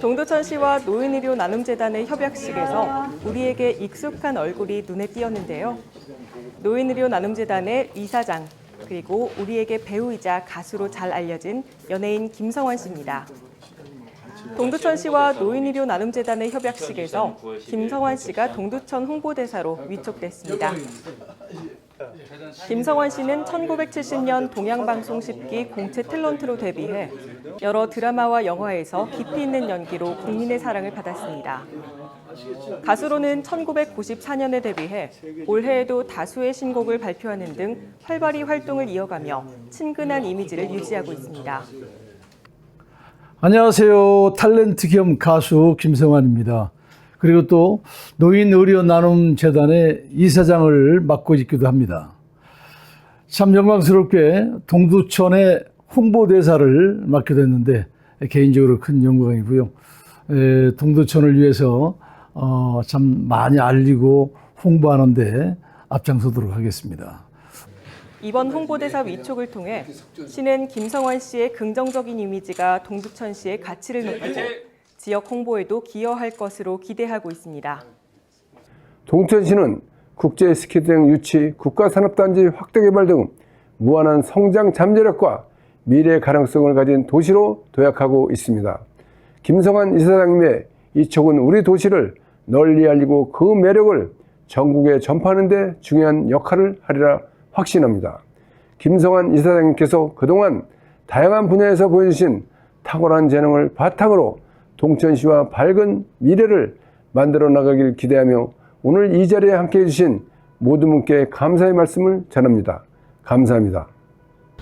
동두천시와 노인의료 나눔재단의 협약식에서 우리에게 익숙한 얼굴이 눈에 띄었는데요. 노인의료 나눔재단의 이사장 그리고 우리에게 배우이자 가수로 잘 알려진 연예인 김성환 씨입니다. 동두천시와 노인의료 나눔재단의 협약식에서 김성환 씨가 동두천 홍보대사로 위촉됐습니다. 김성환 씨는 1970년 동양방송 10기 공채 탤런트로 데뷔해 여러 드라마와 영화에서 깊이 있는 연기로 국민의 사랑을 받았습니다. 가수로는 1994년에 데뷔해 올해에도 다수의 신곡을 발표하는 등 활발히 활동을 이어가며 친근한 이미지를 유지하고 있습니다. 안녕하세요. 탤런트 겸 가수 김성환입니다. 그리고 또 노인 의료 나눔 재단의 이사장을 맡고 있기도 합니다. 참 영광스럽게 동두천의 홍보대사를 맡게 됐는데 개인적으로 큰 영광이고요. 에, 동두천을 위해서 어, 참 많이 알리고 홍보하는데 앞장서도록 하겠습니다. 이번 홍보대사 위촉을 통해 시는 김성환 씨의 긍정적인 이미지가 동두천 씨의 가치를 높이고 지역 홍보에도 기여할 것으로 기대하고 있습니다. 동천시는 국제 스케이트장 유치, 국가산업단지 확대 개발 등 무한한 성장 잠재력과 미래 가능성을 가진 도시로 도약하고 있습니다. 김성환 이사장님의 이촉은 우리 도시를 널리 알리고 그 매력을 전국에 전파하는 데 중요한 역할을 하리라 확신합니다. 김성환 이사장님께서 그동안 다양한 분야에서 보여주신 탁월한 재능을 바탕으로 동천시와 밝은 미래를 만들어 나가길 기대하며 오늘 이 자리에 함께 해주신 모든 분께 감사의 말씀을 전합니다. 감사합니다.